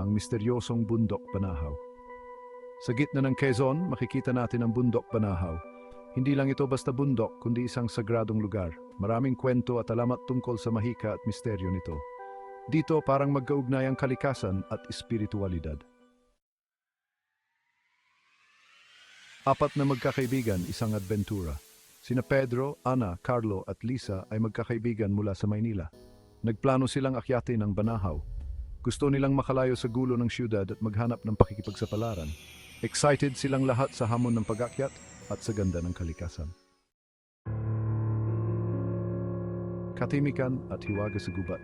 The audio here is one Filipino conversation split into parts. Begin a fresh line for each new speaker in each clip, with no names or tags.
ang misteryosong Bundok Banahaw. Sa gitna ng Quezon, makikita natin ang Bundok Banahaw. Hindi lang ito basta bundok, kundi isang sagradong lugar. Maraming kwento at alamat tungkol sa mahika at misteryo nito. Dito parang magkaugnay ang kalikasan at espiritualidad. Apat na magkakaibigan, isang adventura. Sina Pedro, Ana, Carlo at Lisa ay magkakaibigan mula sa Maynila. Nagplano silang akyatin ang Banahaw. Gusto nilang makalayo sa gulo ng syudad at maghanap ng pakikipagsapalaran. Excited silang lahat sa hamon ng pag-akyat at sa ganda ng kalikasan. Katimikan at hiwaga sa gubat.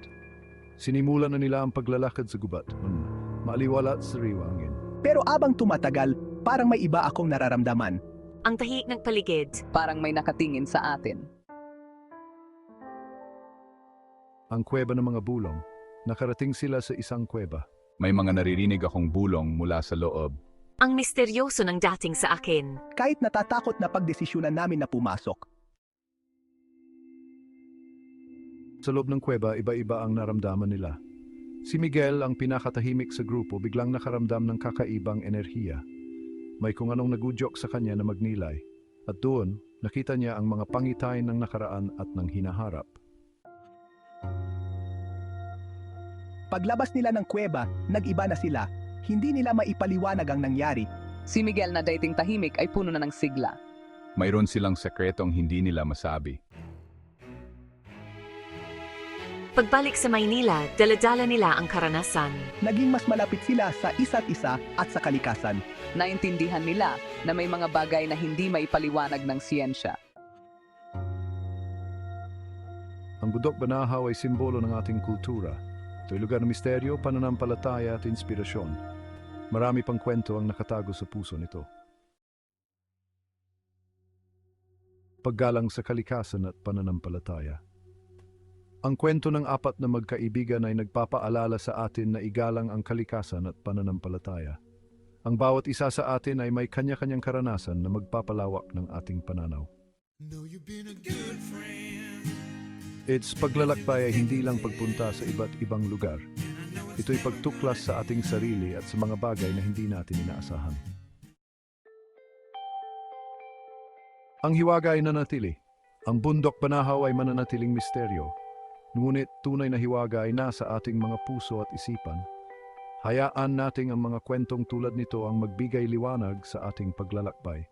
Sinimulan na nila ang paglalakad sa gubat. Mm, maaliwala at sariwa ang hangin.
Pero abang tumatagal, parang may iba akong nararamdaman.
Ang tahi ng paligid.
Parang may nakatingin sa atin.
Ang kuweba ng mga bulong. Nakarating sila sa isang kuweba.
May mga naririnig akong bulong mula sa loob.
Ang misteryoso ng dating sa akin.
Kahit natatakot na pagdesisyonan namin na pumasok.
Sa loob ng kuweba, iba-iba ang naramdaman nila. Si Miguel, ang pinakatahimik sa grupo, biglang nakaramdam ng kakaibang enerhiya. May kung anong nagudyok sa kanya na magnilay. At doon, nakita niya ang mga pangitay ng nakaraan at ng hinaharap.
Paglabas nila ng kuweba, nag-iba na sila. Hindi nila maipaliwanag ang nangyari.
Si Miguel na dating tahimik ay puno na ng sigla.
Mayroon silang sekretong hindi nila masabi.
Pagbalik sa Maynila, daladala nila ang karanasan.
Naging mas malapit sila sa isa't isa at sa kalikasan.
Naintindihan nila na may mga bagay na hindi maipaliwanag ng siyensya.
Ang Budok Banahaw ay simbolo ng ating kultura. Ito'y lugar ng misteryo, pananampalataya at inspirasyon. Marami pang kwento ang nakatago sa puso nito. Paggalang sa kalikasan at pananampalataya. Ang kwento ng apat na magkaibigan ay nagpapaalala sa atin na igalang ang kalikasan at pananampalataya. Ang bawat isa sa atin ay may kanya-kanyang karanasan na magpapalawak ng ating pananaw. It's paglalakbay ay hindi lang pagpunta sa iba't ibang lugar. Ito'y pagtuklas sa ating sarili at sa mga bagay na hindi natin inaasahan. Ang hiwaga ay nanatili. Ang bundok banahaw ay mananatiling misteryo. Ngunit tunay na hiwaga ay nasa ating mga puso at isipan. Hayaan nating ang mga kwentong tulad nito ang magbigay liwanag sa ating paglalakbay.